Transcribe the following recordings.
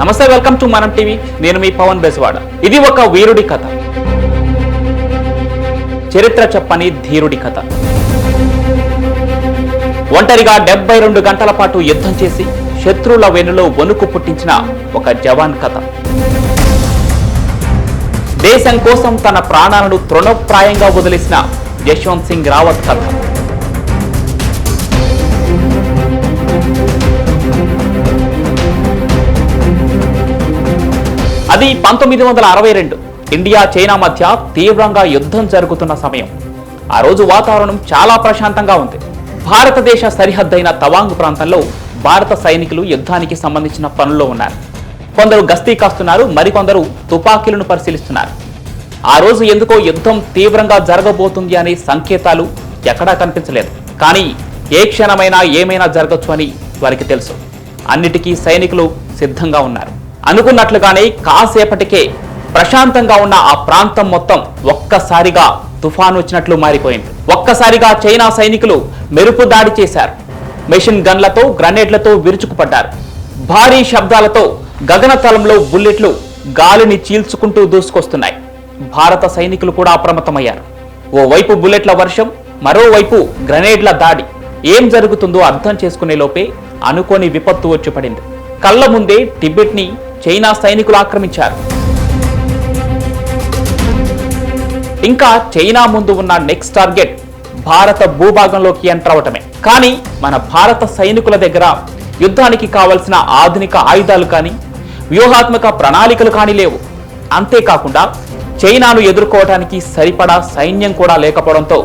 నమస్తే welcome to మనం TV. నేను మీ పవన్ బెజవాడ. ఇది ఒక వీరుడి కథ. చరిత్ర చెప్పని ధీరుడి కథ. ఒంటరిగా డెబ్బై రెండు గంటల పాటు యుద్ధం చేసి శత్రువుల వెనులో వణుకు పుట్టించిన ఒక జవాన్ కథ. దేశం కోసం తన ప్రాణాలను తృణప్రాయంగా వదిలేసిన యశ్వంత్ సింగ్ రావత్ కథ. అది పంతొమ్మిది వందల అరవై రెండు. ఇండియా చైనా మధ్య తీవ్రంగా యుద్ధం జరుగుతున్న సమయం. ఆ రోజు వాతావరణం చాలా ప్రశాంతంగా ఉంది. భారతదేశ సరిహద్దైన తవాంగ్ ప్రాంతంలో భారత సైనికులు యుద్ధానికి సంబంధించిన పనుల్లో ఉన్నారు. కొందరు గస్తీ కాస్తున్నారు మరికొందరు తుపాకీలను పరిశీలిస్తున్నారు. ఆ రోజు ఎందుకో యుద్ధం తీవ్రంగా జరగబోతుంది అనే సంకేతాలు ఎక్కడా కనిపించలేదు. కానీ ఏ క్షణమైనా ఏమైనా జరగచ్చు అని వారికి తెలుసు. అన్నిటికీ సైనికులు సిద్ధంగా ఉన్నారు. అనుకున్నట్లుగానే కాసేపటికే ప్రశాంతంగా ఉన్న ఆ ప్రాంతం మొత్తం ఒక్కసారిగా తుఫాను వచ్చినట్లు మారిపోయింది. ఒక్కసారిగా చైనా సైనికులు మెరుపు దాడి చేశారు. మెషిన్ గన్లతో గ్రనేడ్లతో విరుచుకుపడ్డారు. భారీ శబ్దాలతో గగనతలంలో బుల్లెట్లు గాలిని చీల్చుకుంటూ దూసుకొస్తున్నాయి. భారత సైనికులు కూడా అప్రమత్తమయ్యారు. ఓవైపు బుల్లెట్ల వర్షం మరోవైపు గ్రనేడ్ల దాడి. ఏం జరుగుతుందో అర్థం చేసుకునే లోపే అనుకోని విపత్తు వచ్చి పడింది. కళ్ళ ముందే టిబెట్ని చైనా సైనికులు ఆక్రమించారు. ఇంకా చైనా ముందు ఉన్న నెక్స్ట్ టార్గెట్ భారత భూభాగంలోకి ఎంటర్ అవటమే. కానీ మన భారత సైనికుల దగ్గర యుద్ధానికి కావలసిన ఆధునిక ఆయుధాలు కానీ వ్యూహాత్మక ప్రణాళికలు కానీ లేవు. అంతేకాకుండా చైనాను ఎదుర్కోవడానికి సరిపడా సైన్యం కూడా లేకపోవడంతో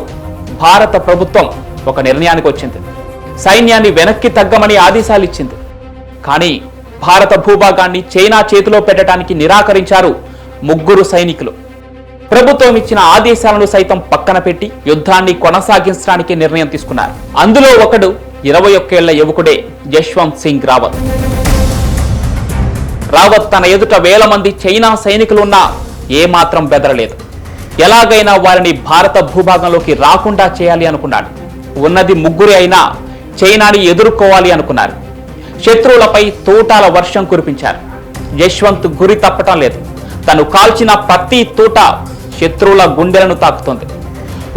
భారత ప్రభుత్వం ఒక నిర్ణయానికి వచ్చింది. సైన్యాన్ని వెనక్కి తగ్గమని ఆదేశాలు ఇచ్చింది. కానీ భారత భూభాగాన్ని చైనా చేతిలో పెట్టడానికి నిరాకరించారు ముగ్గురు సైనికులు. ప్రభుత్వం ఇచ్చిన ఆదేశాలను సైతం పక్కన పెట్టి యుద్ధాన్ని కొనసాగించడానికి నిర్ణయం తీసుకున్నారు. అందులో ఒకడు ఇరవై ఒక్కేళ్ళ యువకుడే యశ్వంత్ సింగ్ రావత్. రావత్ తన ఎదుట వేల మంది చైనా సైనికులున్నా ఏమాత్రం బెదరలేదు. ఎలాగైనా వారిని భారత భూభాగంలోకి రాకుండా చేయాలి అనుకున్నాడు. ఉన్నది ముగ్గురే అయినా చైనాని ఎదుర్కోవాలి అనుకున్నారు. శత్రువులపై తూటాల వర్షం కురిపించారు. యశ్వంత్ గురి తప్పటం లేదు. తను కాల్చిన ప్రతి తూట శత్రువుల గుండెలను తాకుతుంది.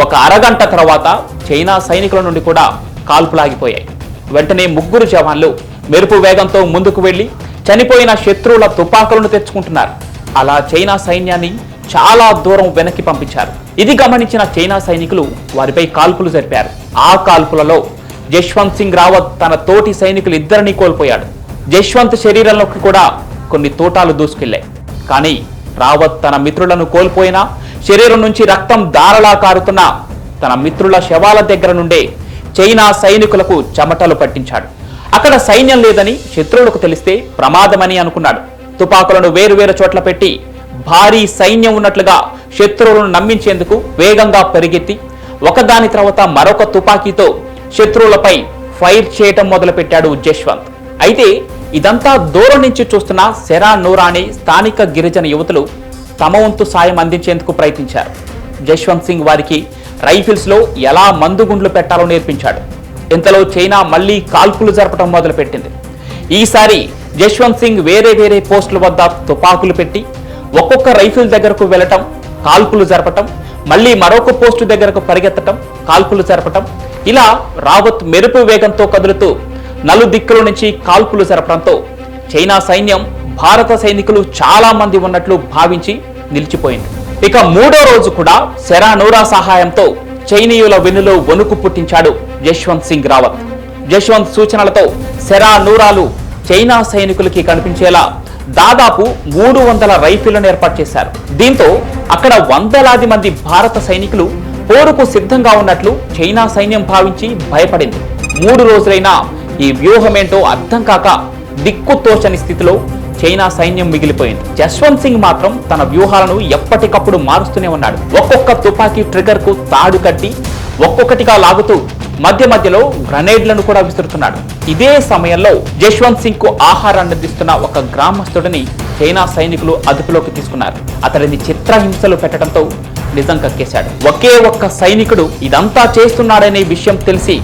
ఒక అరగంట తర్వాత చైనా సైనికుల నుండి కూడా కాల్పులాగిపోయాయి. వెంటనే ముగ్గురు జవాన్లు మెరుపు వేగంతో ముందుకు వెళ్ళి చనిపోయిన శత్రువుల తుపాకులను తెచ్చుకుంటున్నారు. అలా చైనా సైన్యాన్ని చాలా దూరం వెనక్కి పంపించారు. ఇది గమనించిన చైనా సైనికులు వారిపై కాల్పులు జరిపారు. ఆ కాల్పులలో జశ్వంత్ సింగ్ రావత్ తన తోటి సైనికులు ఇద్దరిని కోల్పోయాడు. జశ్వంత్ శరీరంలోకి కూడా కొన్ని తోటాలు దూసుకెళ్ళాయి కానీ రావత్ తన మిత్రులను కోల్పోయినా శరీరం నుంచి రక్తం దారలా కారుతున్న తన మిత్రుల శవాల దగ్గర నుండే చైనా సైనికులకు చెమటలు పట్టించాడు. అక్కడ సైన్యం లేదని శత్రువులకు తెలిస్తే ప్రమాదమని అనుకున్నాడు. తుపాకులను వేరువేరు చోట్ల పెట్టి భారీ సైన్యం ఉన్నట్లుగా శత్రువులను నమ్మించేందుకు వేగంగా పరిగెత్తి ఒకదాని తర్వాత మరొక తుపాకీతో శత్రువులపై ఫైర్ చేయటం మొదలుపెట్టాడు జశ్వంత్. అయితే ఇదంతా దూరం నుంచి చూస్తున్న సెరా నూరా అనే స్థానిక గిరిజన యువతులు తమ వంతు సాయం అందించేందుకు ప్రయత్నించారు. జశ్వంత్ సింగ్ వారికి రైఫిల్స్లో ఎలా మందుగుండ్లు పెట్టాలో నేర్పించాడు. ఇంతలో చైనా మళ్ళీ కాల్పులు జరపడం మొదలుపెట్టింది. ఈసారి జశ్వంత్ సింగ్ వేరే వేరే పోస్టుల వద్ద తుపాకులు పెట్టి ఒక్కొక్క రైఫిల్ దగ్గరకు వెళ్ళటం కాల్పులు జరపటం మళ్ళీ మరొక పోస్టు దగ్గరకు పరిగెత్తటం కాల్పులు జరపటం ఇలా రావత్ మెరుపు వేగంతో కదులుతూ నలు దిక్కుల నుంచి కాల్పులు జరపడంతో చైనా సైన్యం భారత సైనికులు చాలా మంది ఉన్నట్లు భావించి నిలిచిపోయింది. ఇక మూడో రోజు కూడా సెరానూరా సహాయంతో చైనీయుల వెన్నులో వణుకు పుట్టించాడు యశ్వంత్ సింగ్ రావత్. యశ్వంత్ సూచనలతో సెరానూరాలు నూరాలు చైనా సైనికులకి కనిపించేలా దాదాపు మూడు వందల రైఫిళ్ళను ఏర్పాటు చేశారు. దీంతో అక్కడ వందలాది మంది భారత సైనికులు పోరుకు సిద్ధంగా ఉన్నట్లు చైనా సైన్యం భావించి భయపడింది. మూడు రోజులైనా ఈ వ్యూహమేంటో అర్థం కాక దిక్కుతోచని స్థితిలో చైనా సైన్యం మిగిలిపోయింది. జస్వంత్ సింగ్ మాత్రం తన వ్యూహాలను ఎప్పటికప్పుడు మారుస్తూనే ఉన్నాడు. ఒక్కొక్క తుపాకీ ట్రిగర్కు తాడు కట్టి ఒక్కొక్కటిగా లాగుతూ మధ్య మధ్యలో గ్రనేడ్లను కూడా విసురుతున్నాడు. ఇదే సమయంలో జశ్వంత్ సింగ్కు ఆహారాన్ని అందిస్తున్న ఒక గ్రామస్తుడిని చైనా సైనికులు అదుపులోకి తీసుకున్నారు. అతడిని చిత్రహింసలు పెట్టడంతో నిజం కక్కేశాడు. ఒకే ఒక్క సైనికుడు ఇదంతా చేస్తున్నాడనే విషయం తెలిసి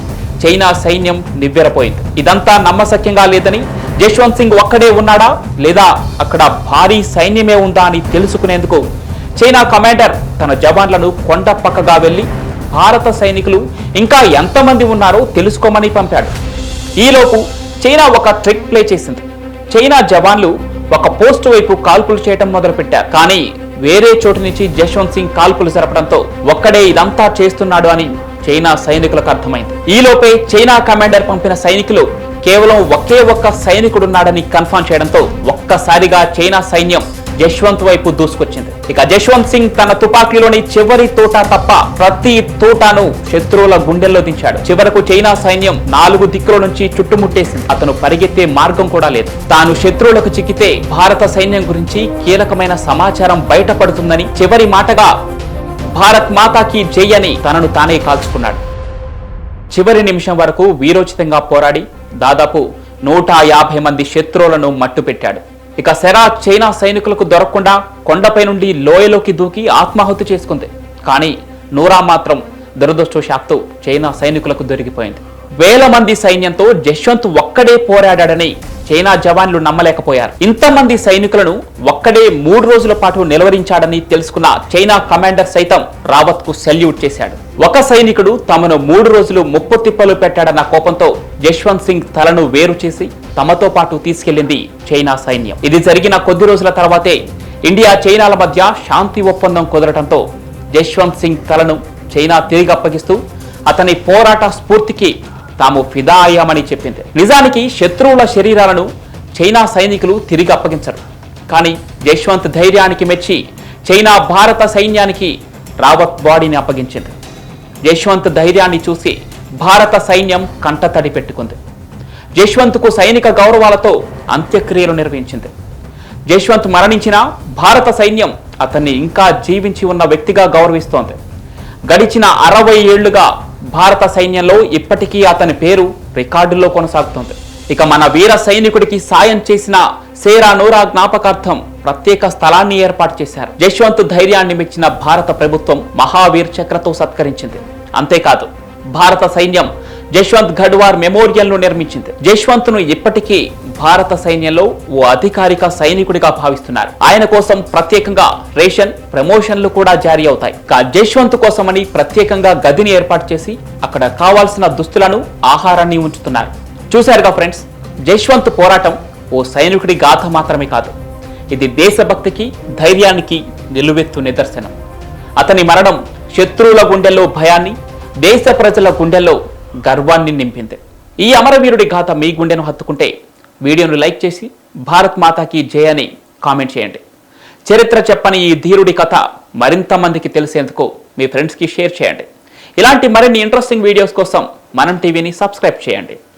చైనా సైన్యం నివ్వెరపోయింది. ఇదంతా నమ్మశక్యంగా లేదని జశ్వంత్ సింగ్ ఒక్కడే ఉన్నాడా? లేదా అక్కడ భారీ సైన్యమే ఉందా అని తెలుసుకునేందుకు చైనా కమాండర్ తన జవాన్లను కొండ పక్కగా వెళ్ళి భారత సైనికులు ఇంకా ఎంతమంది ఉన్నారో తెలుసుకోమని పంపాడు. ఈలోపు చైనా ఒక ట్రిక్ ప్లే చేసింది. చైనా జవాన్లు ఒక పోస్ట్ వైపు కాల్పులు చేయడం మొదలుపెట్టారు. కానీ వేరే చోటు నుంచి జశ్వంత్ సింగ్ కాల్పులు జరపడంతో ఒక్కడే ఇదంతా చేస్తున్నాడు అని చైనా సైనికులకు అర్థమైంది. ఈలోపే చైనా కమాండర్ పంపిన సైనికులు కేవలం ఒకే ఒక్క సైనికుడున్నాడని కన్ఫర్మ్ చేయడంతో ఒక్కసారిగా చైనా సైన్యం జశ్వంత్ వైపు దూసుకొచ్చింది. ఇక జశ్వంత్ సింగ్ తన తుపాకీలోని చివరి తోట తప్ప ప్రతి తోటాను శత్రువుల గుండెల్లో దించాడు. చివరకు చైనా సైన్యం నాలుగు దిక్కుల నుంచి చుట్టుముట్టేసింది. అతను పరిగెత్తే మార్గం కూడా లేదు. తాను శత్రువులకు చిక్కితే భారత సైన్యం గురించి కీలకమైన సమాచారం బయటపడుతుందని చివరి మాటగా భారత్ మాతాకి జై అని తనను తానే కాల్చుకున్నాడు. చివరి నిమిషం వరకు వీరోచితంగా పోరాడి దాదాపు నూట యాభై మంది శత్రువులను మట్టుపెట్టాడు. ఇక సెరా చైనా సైనికులకు దొరకకుండా కొండపై నుండి లోయలోకి దూకి ఆత్మాహుతి చేసుకుంది. కానీ నూరా మాత్రం దురదృష్టవశాత్తు చైనా సైనికులకు దొరికిపోయింది. వేల మంది సైన్యంతో జశ్వంత్ ఒక్కడే పోరాడాడని చైనా జవాన్లు నమ్మలేకపోయారు. ఇంతమంది సైనికులను ఒక్కడే మూడు రోజుల పాటు నిలవరించాడని తెలుసుకున్న చైనా కమాండర్ సైతం రావత్కు సెల్యూట్ చేశాడు. ఒక సైనికుడు తమను మూడు రోజులు ముప్పు తిప్పలు పెట్టాడన్న కోపంతో జశ్వంత్ సింగ్ తలను వేరు చేసి తమతో పాటు తీసుకెళ్ళింది చైనా సైన్యం. ఇది జరిగిన కొద్ది రోజుల తర్వాతే ఇండియా చైనాల మధ్య శాంతి ఒప్పందం కుదరటంతో జశ్వంత్ సింగ్ తలను చైనా తిరిగి అప్పగిస్తూ అతని పోరాట స్ఫూర్తికి తాము ఫిదా అయ్యామని చెప్పింది. నిజానికి శత్రువుల శరీరాలను చైనా సైనికులు తిరిగి అప్పగించరు. కానీ జశ్వంత్ ధైర్యానికి మెచ్చి చైనా భారత సైన్యానికి రావత్ బాడీని అప్పగించింది. జశ్వంత్ ధైర్యాన్ని చూసి భారత సైన్యం కంటతడి పెట్టుకుంది. జశ్వంత్కు సైనిక గౌరవాలతో అంత్యక్రియలు నిర్వహించింది. జశ్వంత్ మరణించిన భారత సైన్యం అతన్ని ఇంకా జీవించి ఉన్న వ్యక్తిగా గౌరవిస్తోంది. గడిచిన అరవై ఏళ్ళుగా భారత సైన్యంలో ఇప్పటికీ అతని పేరు రికార్డుల్లో కొనసాగుతోంది. ఇక మన వీర సైనికుడికి సాయం చేసిన సేరా నూరా జ్ఞాపకార్థం ప్రత్యేక స్థలాన్ని ఏర్పాటు చేశారు. జశ్వంత్ ధైర్యాన్ని మెచ్చిన భారత ప్రభుత్వం మహావీర్ చక్రతో సత్కరించింది. అంతేకాదు భారత సైన్యం జశ్వంత్ గడ్వార్ మెమోరియల్ను నిర్మించింది. జశ్వంత్ను ఇప్పటికీ భారత సైన్యంలో ఓ అధికారిక సైనికుడిగా భావిస్తున్నారు. ఆయన కోసం ప్రత్యేకంగా రేషన్ ప్రమోషన్లు కూడా జారీ అవుతాయి. కా జశ్వంత్ కోసమని ప్రత్యేకంగా గదిని ఏర్పాటు చేసి అక్కడ కావాల్సిన దుస్తులను ఆహారాన్ని ఉంచుతున్నారు. చూశారుగా ఫ్రెండ్స్ జశ్వంత్ పోరాటం ఓ సైనికుడి గాథ మాత్రమే కాదు. ఇది దేశభక్తికి ధైర్యానికి నిలువెత్తు నిదర్శనం. అతని మరణం శత్రువుల గుండెల్లో భయాన్ని దేశ ప్రజల గుండెల్లో గర్వాన్ని నింపింది. ఈ అమరవీరుడి గాథ మీ గుండెను హత్తుకుంటే వీడియోను లైక్ చేసి భారత్ మాతాకి జయ అని కామెంట్ చేయండి. చరిత్ర చెప్పని ఈ ధీరుడి కథ మరింత మందికి తెలిసేందుకు మీ ఫ్రెండ్స్కి షేర్ చేయండి. ఇలాంటి మరిన్ని ఇంట్రెస్టింగ్ వీడియోస్ కోసం మనం టీవీని సబ్స్క్రైబ్ చేయండి.